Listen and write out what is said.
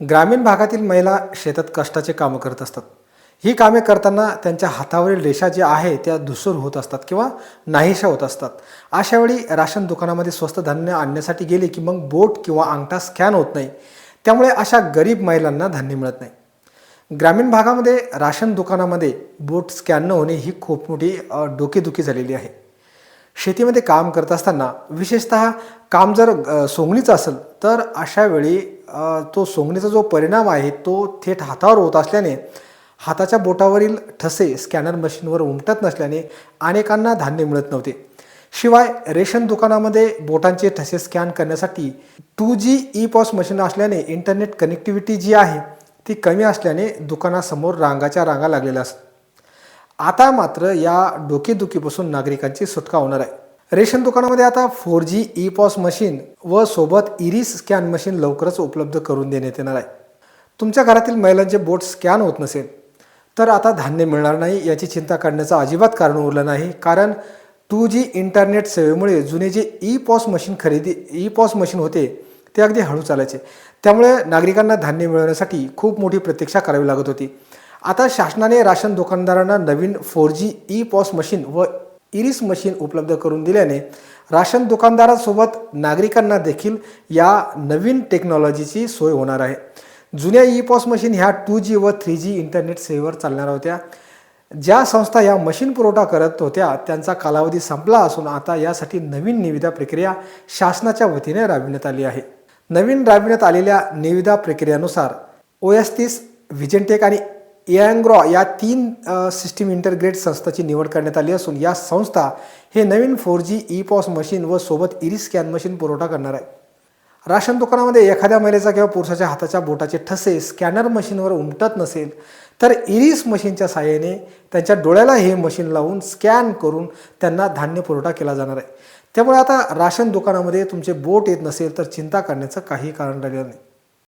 ग्रामीण भागातील महिला शेतात कष्टाचे कामं करत असतात. ही कामे करताना त्यांच्या हातावरील रेषा ज्या आहे त्या धुसूर होत असतात किंवा नाहीशा होत असतात. अशावेळी राशन दुकानामध्ये स्वस्त धान्य आणण्यासाठी गेले की मग बोट किंवा अंगठा स्कॅन होत नाही. त्यामुळे अशा गरीब महिलांना धान्य मिळत नाही. ग्रामीण भागामध्ये राशन दुकानामध्ये बोट स्कॅन न होणे ही खूप मोठी डोकेदुखी झालेली आहे. शेतीमध्ये काम करत असताना विशेषतः काम जर सोंगणीचं असेल तर अशा वेळी तो सोंगणीचा जो परिणाम आहे तो थेट हातावर होत असल्याने हाताच्या बोटावरील ठसे स्कॅनर मशीनवर उमटत नसल्याने अनेकांना धान्य मिळत नव्हते. शिवाय रेशन दुकानामध्ये बोटांचे ठसे स्कॅन करण्यासाठी two G E POS machine असल्याने इंटरनेट कनेक्टिव्हिटी जी आहे ती कमी असल्याने दुकानासमोर रांगाच्या रांगा लागलेल्या असतात आता मात्र या डोकेदुखीपासून नागरिकांची सुटका होणार आहे. रेशन दुकानामध्ये आता four G E POS machine व सोबत इरिस स्कॅन मशीन लवकरच उपलब्ध करून देण्यात येणार आहे. तुमच्या घरातील महिलांचे बोट स्कॅन होत नसेल तर आता धान्य मिळणार नाही याची चिंता करण्याचं अजिबात कारण उरलं नाही कारण टू जी इंटरनेट सेवेमुळे जुने जे ई पॉस मशीन खरेदी ई पॉस मशीन होते ते अगदी हळू चालायचे. त्यामुळे नागरिकांना धान्य मिळवण्यासाठी खूप मोठी प्रतीक्षा करावी लागत होती. आता शासनाने राशन दुकानदारांना नवीन four G e POS machine व इरिस मशीन उपलब्ध करून दिल्याने राशन दुकानदारासोबत नागरिकांना देखील या नवीन टेक्नॉलॉजीची सोय होणार आहे. जुन्या ई पॉस मशीन ह्या टू जी व थ्री जी इंटरनेट सेवेवर चालणार होत्या. ज्या संस्था या मशीन पुरवठा करत होत्या त्यांचा कालावधी संपला असून आता यासाठी नवीन निविदा प्रक्रिया शासनाच्या वतीने राबविण्यात आली आहे. नवीन राबविण्यात आलेल्या निविदा प्रक्रियेनुसार ओ एस तीस व्हिजनटेक आणि एअँग्रॉ या तीन सिस्टीम इंटरग्रेट संस्थाची निवड करण्यात आली असून या संस्था हे नवीन four G E POS machine व सोबत इरी स्कॅन मशीन पुरवठा करणार आहे राशन दुकानामध्ये एखाद्या महिलेचा किंवा पुरुषाच्या हाताच्या बोटाचे ठसे स्कॅनर मशीनवर उमटत नसेल तर इरिस मशीनच्या साहाय्याने त्यांच्या डोळ्याला हे मशीन लावून स्कॅन करून त्यांना धान्य पुरवठा केला जाणार आहे. त्यामुळे आता राशन दुकानामध्ये तुमचे बोट येत नसेल तर चिंता करण्याचं काही कारण राहिलं नाही.